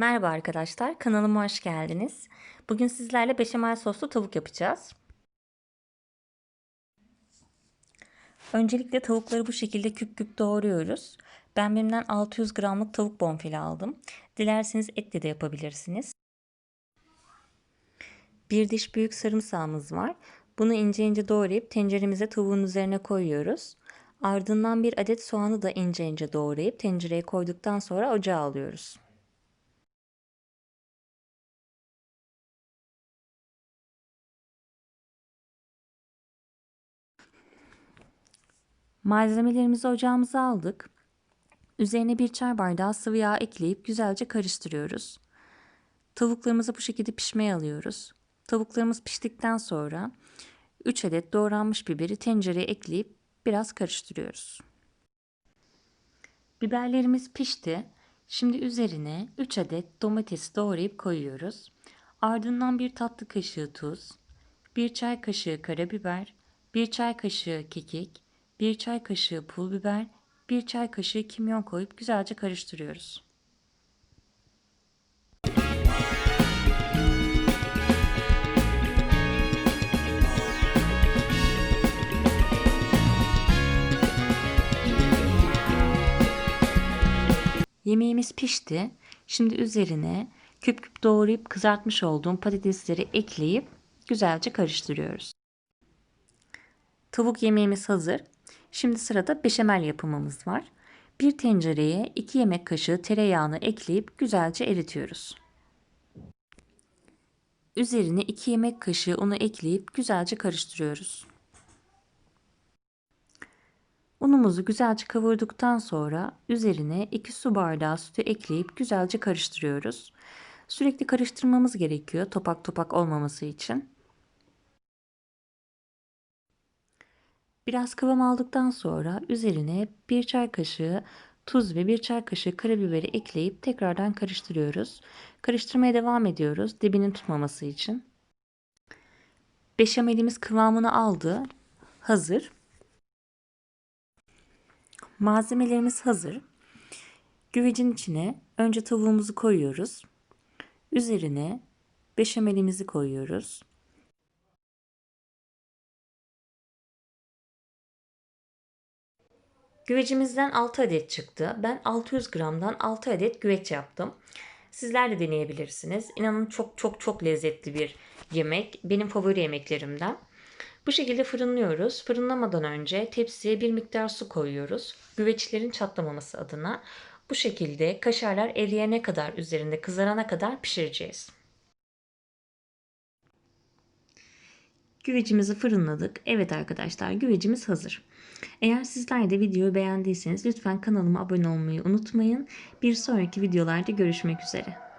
Merhaba arkadaşlar, kanalıma hoş geldiniz. Bugün sizlerle beşamel soslu tavuk yapacağız. Öncelikle tavukları bu şekilde küp küp doğruyoruz. Ben benimden 600 gramlık tavuk bonfile aldım. Dilerseniz etle de yapabilirsiniz. Bir diş büyük sarımsağımız var. Bunu ince ince doğrayıp tenceremize tavuğun üzerine koyuyoruz. Ardından bir adet soğanı da ince ince doğrayıp tencereye koyduktan sonra ocağa alıyoruz. Malzemelerimizi ocağımıza aldık. Üzerine bir çay bardağı sıvı yağ ekleyip güzelce karıştırıyoruz. Tavuklarımızı bu şekilde pişmeye alıyoruz. Tavuklarımız piştikten sonra 3 adet doğranmış biberi tencereye ekleyip biraz karıştırıyoruz. Biberlerimiz pişti. Şimdi üzerine 3 adet domatesi doğrayıp koyuyoruz. Ardından bir tatlı kaşığı tuz, 1 çay kaşığı karabiber, 1 çay kaşığı kekik, 1 çay kaşığı pul biber, 1 çay kaşığı kimyon koyup güzelce karıştırıyoruz. Yemeğimiz pişti. Şimdi üzerine küp küp doğrayıp kızartmış olduğum patatesleri ekleyip güzelce karıştırıyoruz. Tavuk yemeğimiz hazır. Şimdi sırada beşamel yapımımız var. Bir tencereye 2 yemek kaşığı tereyağını ekleyip güzelce eritiyoruz. Üzerine 2 yemek kaşığı unu ekleyip güzelce karıştırıyoruz. Unumuzu güzelce kavurduktan sonra üzerine 2 su bardağı sütü ekleyip güzelce karıştırıyoruz. Sürekli karıştırmamız gerekiyor topak topak olmaması için. Biraz kıvam aldıktan sonra üzerine bir çay kaşığı tuz ve bir çay kaşığı karabiberi ekleyip tekrardan karıştırıyoruz. Karıştırmaya devam ediyoruz dibinin tutmaması için. Beşamelimiz kıvamını aldı. Hazır. Malzemelerimiz hazır. Güvecin içine önce tavuğumuzu koyuyoruz. Üzerine beşamelimizi koyuyoruz. Güvecimizden 6 adet çıktı. Ben 600 gramdan 6 adet güveç yaptım. Sizler de deneyebilirsiniz. İnanın çok çok çok lezzetli bir yemek. Benim favori yemeklerimden. Bu şekilde fırınlıyoruz. Fırınlamadan önce tepsiye bir miktar su koyuyoruz. Güveçlerin çatlamaması adına. Bu şekilde kaşarlar eriyene kadar üzerinde kızarana kadar pişireceğiz. Güvecimizi fırınladık. Evet arkadaşlar güvecimiz hazır. Eğer sizler de videoyu beğendiyseniz lütfen kanalıma abone olmayı unutmayın. Bir sonraki videolarda görüşmek üzere.